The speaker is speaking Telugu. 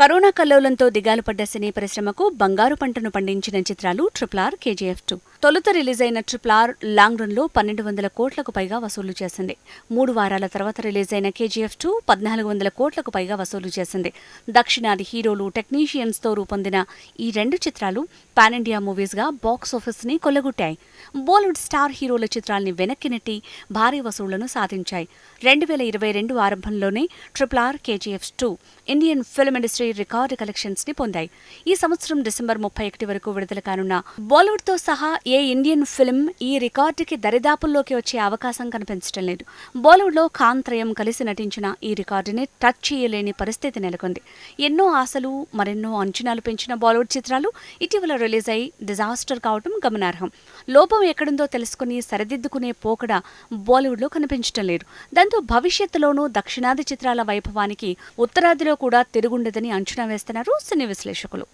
కరోనా కల్లోలంతో దిగాలు పడ్డ సినీ పరిశ్రమకు బంగారు పంటను పండించిన చిత్రాలు ట్రిపుల్ ఆర్ కేజీఎఫ్ టూ. తొలుత రిలీజ్ అయిన ట్రిపుల్ ఆర్ లాంగ్ రన్లో పన్నెండు వందల కోట్లకు పైగా వసూలు చేసింది. మూడు వారాల తర్వాత రిలీజ్ అయిన కేజీఎఫ్ టూ పద్నాలుగు వందల కోట్లకు పైగా వసూలు చేసింది. దక్షిణాది హీరోలు టెక్నీషియన్స్తో రూపొందిన ఈ రెండు చిత్రాలు పాన్ ఇండియా మూవీస్గా బాక్స్ ఆఫీస్ని కొల్లగొట్టాయి. బాలీవుడ్ స్టార్ హీరోల చిత్రాల్ని వెనక్కి నెట్టి భారీ వసూళ్ళను సాధించాయి. రెండు వేల ఇరవై రెండు ఆరంభంలోనే triple R KGF two Indian film industry record కలెక్షన్స్ని పొందాయి. ఈ సంవత్సరం డిసెంబర్ ముప్పై ఒకటి వరకు విడుదల కానున్న బాలీవుడ్తో సహా ఏ ఇండియన్ ఫిల్మ్ ఈ రికార్డుకి దరిదాపుల్లోకి వచ్చే అవకాశం కనిపించడం లేదు. బాలీవుడ్లో ఖాన్ త్రయం కలిసి నటించిన ఈ రికార్డుని టచ్ చేయలేని పరిస్థితి నెలకొంది. ఎన్నో ఆశలు మరెన్నో అంచనాలు పెంచిన బాలీవుడ్ చిత్రాలు ఇటీవల రిలీజ్ అయి డిజాస్టర్ కావడం గమనార్హం. లోపం ఎక్కడుందో తెలుసుకుని సరిదిద్దుకునే పోకడ బాలీవుడ్లో కనిపించడం లేదు. దాంతో భవిష్యత్తులోనూ దక్షిణాది చిత్రాల వైభవానికి ఉత్తరాదిలో కూడా తిరుగుండదని అంచనా వేస్తున్నారు సినీ విశ్లేషకులు.